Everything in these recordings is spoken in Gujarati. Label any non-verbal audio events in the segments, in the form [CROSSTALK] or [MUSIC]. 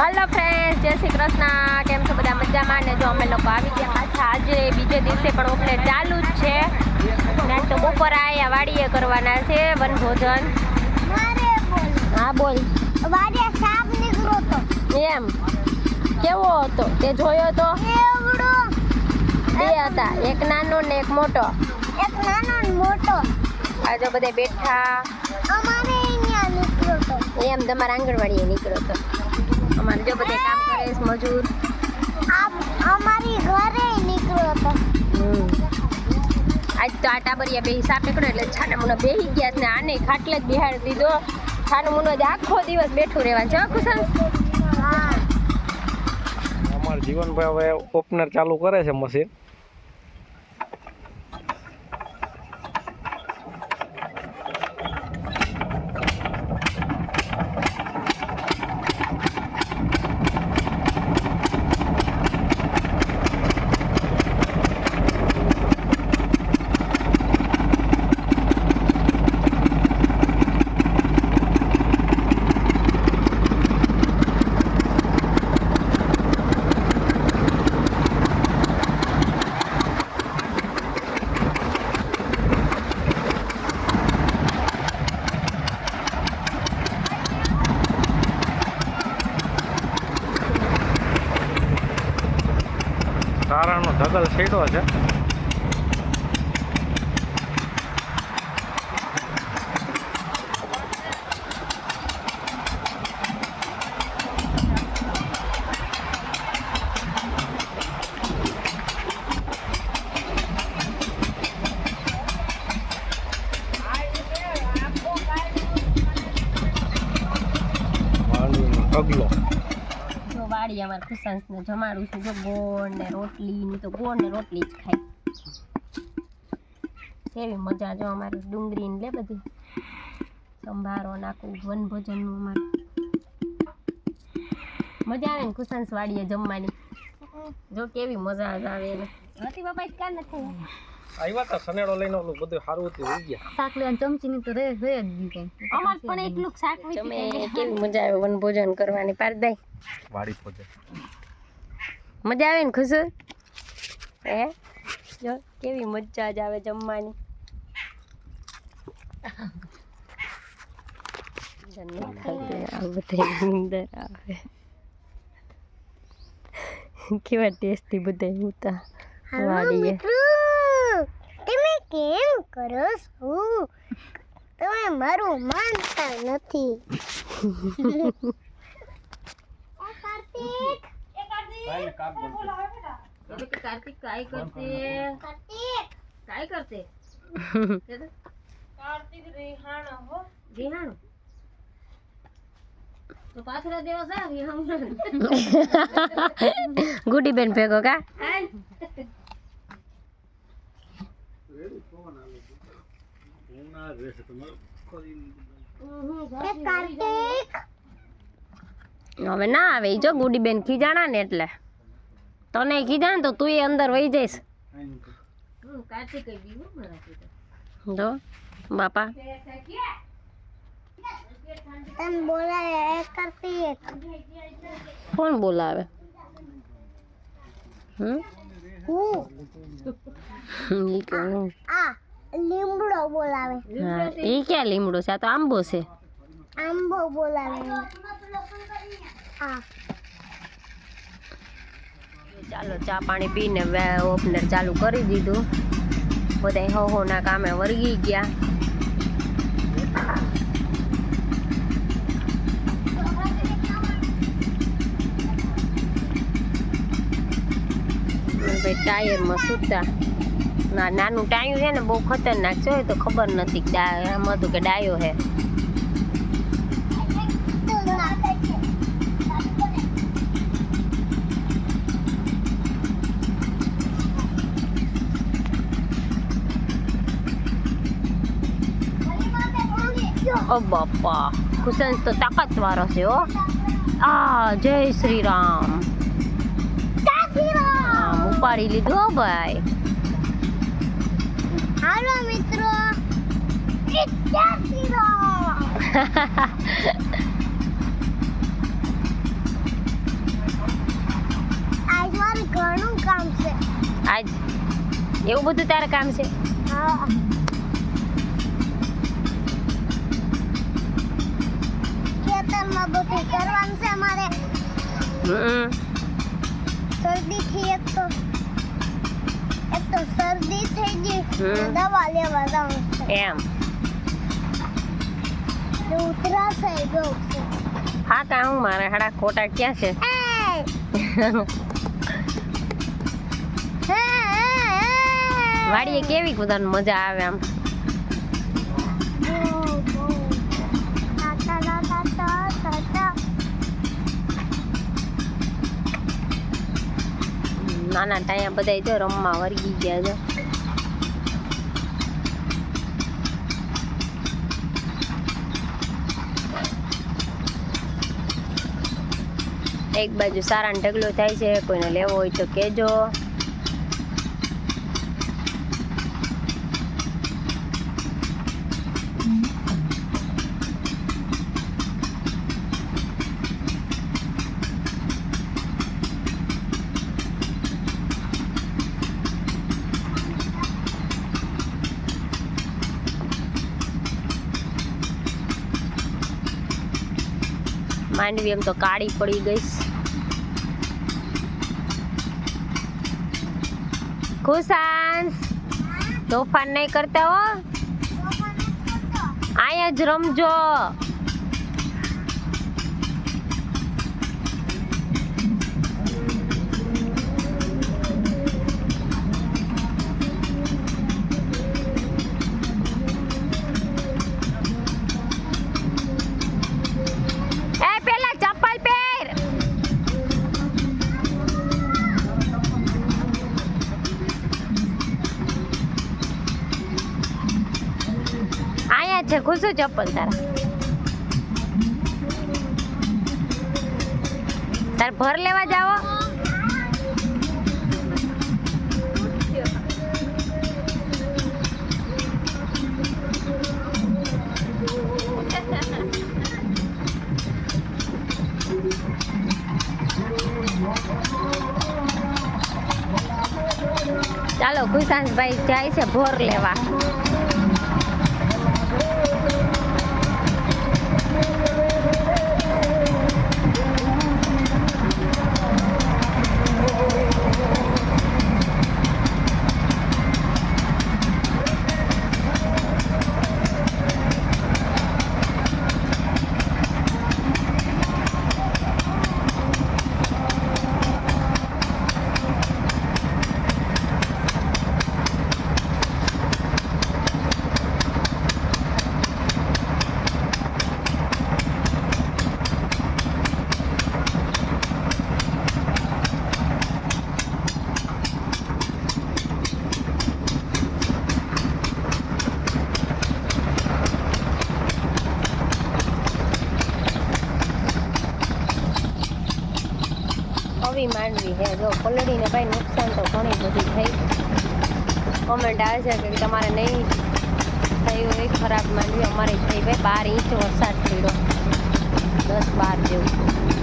હલો ફ્રેન્ડ જય શ્રી કૃષ્ણ. કેમ છો બધા મજામાં? ને જો અમે લોકો આવી ગયા પાછા આજે બીજે દિવસે પણ ઓપને ચાલુ જ છે. ને તો બપોર આયા વાડીએ કરવાના છે વનભોજન. હા બોલ. સાપ નીકળ્યો તો એમ. કેવો હતો? તે જોયો તો? બે હતા. એક નાનો ને એક મોટો. એક નાનો ને મોટો. આજે બધા બેઠા. અમારે અહીંયા નીકળ્યો તો એમ તમારા આંગણવાડીએ નીકળ્યો તો અમારે જો બધે કામ કરે છે મજૂર. આ અમારી ઘરે નીકળ્યો હતો. આજ તો આ ટાબરિયા બે સાપ નીકળ્યો એટલે છાના મુનો બેહી ગયા છે ને આને ખાટલે જ બિહાડી દીધો. છાનો મુનો જ આખો દિવસ બેઠું રહેવાનું છે હા. અમારા જીવનભાઈ હવે ઓપનર ચાલુ કરે છે મશીન જો અમારા ખુશાંશને જમાડું છું. જો ગોળ ને રોટલી ની તો ગોળ ને રોટલી જ ખાય કેવી મજા જો અમારે ડુંગળી ને લે બધી. સંભારો નાખું વનભોજનનું અમારું. મજા આવે ને ખુશાંશ વાડીએ જમવાની. જો કેવી મજા આવે એને. નથી બાપા જ નથી. આવ્યા તા સનેડો લઈને ઓલું બધું સારું હતું ઉઈ ગયા. શાક લેવાની ચમચીની તો રે રે જ દીધી અમાર પણ એટલું શાક તમે કેવી મજા આવે વનભોજન કરવાની? પારદાઈ વાડી પહોંચે મજા આવે ને ખુશ? હે? જો કેવી મજા જ આવે જમવાની. કેવા ટેસ્ટી બધા વાડીએ કેમ કરો છો? તમે મારું માનતા નથી. [LAUGHS] કાર્તિક! કરતે કાય કરતે કાર્તિક રેહાણ [LAUGHS] પાછળ [LAUGHS] ગુડી બેન ભેગો કા? હવે ના આવે જો ગુડી બેન ખીજાણા ને એટલે. તને ખીજા ને તો તું એ અંદર વહી જઈશ. જો બાપા. કોણ બોલાવે? હમ? હું? હું. આ. લીમડો બોલાવે. હા ઈ ક્યાં લીમડો છે? આ તો આંબો છે. આંબો બોલાવે. આ ચાલો ચા પાણી પીને ઓપનર ચાલુ કરી દીધું. બધા હો હો ના કામે વળગી ગયા. ટાયરમાં સૂતા. નાનું ટાયું છે ને બહુ ખતરનાક છે તો ખબર નથી એમ હતું કે ડાયો હે ઓ બાપા કુશન તો તાકાતવાળો છે હો. આ જય શ્રી રામ. ઉપાડી લીધું ભાઈ. હાલો મિત્રો. આજ મારું ઘણું કામ છે. આજ? એવું બધું તારે કામ છે? હા. ખેતરમાં બધું કરવાનું છે મારે હમ. જલ્દી થી એક તો એક તો શરદી થઈ ગઈ. દવા લેવા જવું એમ. ઉધરા થઈ ગયું હા કા હું મારે હાડા ખોટા ક્યાં છે! [LAUGHS] વાડીએ કેવી બધાને મજા આવે આમ? નાના ટાયા બધા જો રમવા વર્ગી ગયા છે એક બાજુ સારા ઢગલો થાય છે, કોઈને લેવો હોય તો કેજો. માંડવી એમ તો કાળી પડી ગઈ. ખુશાંશ તોફાન નહીં કરતા હો. અહીંયા જ રમજો. અહીંયા ચપ્પલ તારા. તાર ભર લેવા જાવો ચાલો ખુશાંશભાઈ જાય છે ભોર લેવા. આવી માંડવી છે. જો પલળીને ભાઈ નુકસાન તો ઘણી બધી થઈ. કોમેન્ટ આવે છે કે તમારે નહીં થયું એ ખરાબ માંડવી. અમારે થઈ ભાઈ બાર ઇંચ વરસાદ પડ્યો. દસ બાર જેવું.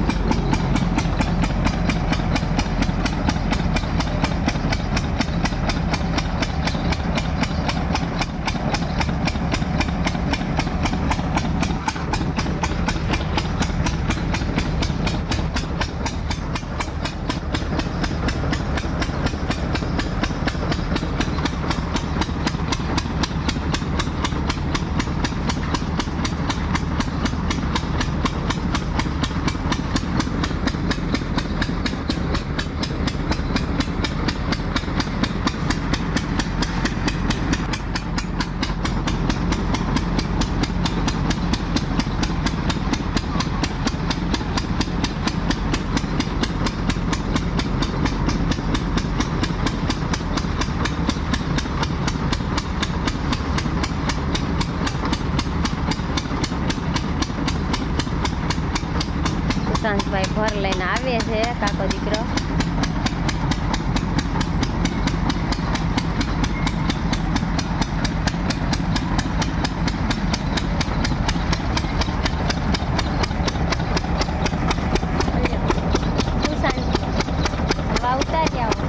સુશાંતભાઈ ભર લઈને આવે છે કાકો દીકરો સુશાંત હવા ઉતારી આવો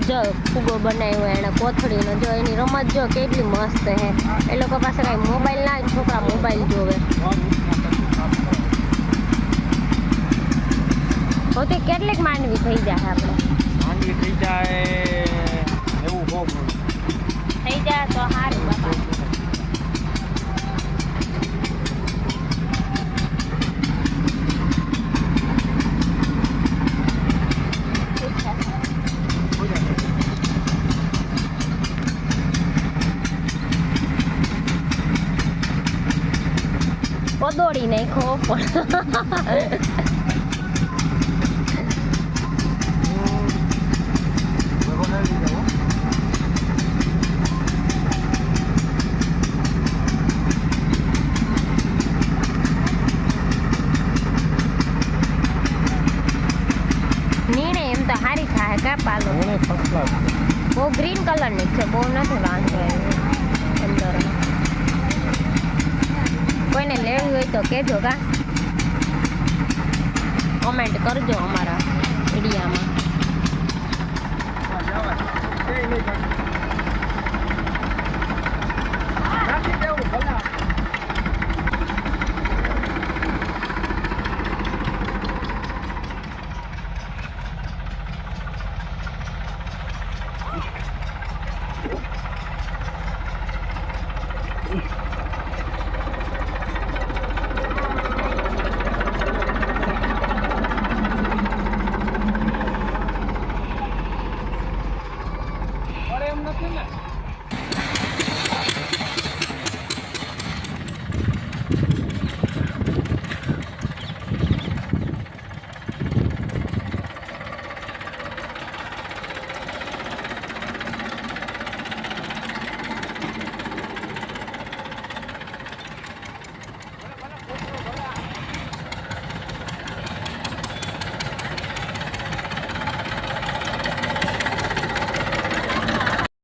જો ફૂગો બનાવ્યો એણે કોથળીનો જો એની રમત જો કેટલી મસ્ત હે. એ લોકો પાસે કાંઈ મોબાઈલ ના છોકરા મોબાઈલ જોવે. પોતે કેટલીક માંડવી થઈ જાય આપણે. માંડવી થઈ જાય એવું થઈ જાય તો સારું બાપા પદોડી નાખો પણ નીણે એમ તો સારી થાય કા પાલો મને ફર્સ્ટ ક્લાસ બહુ ગ્રીન કલરની છે બહુ નથી વાંધો એનો અંદર કોઈને લેવી હોય તો કહેજો કા. કોમેન્ટ કરજો અમારા વિડીયામાં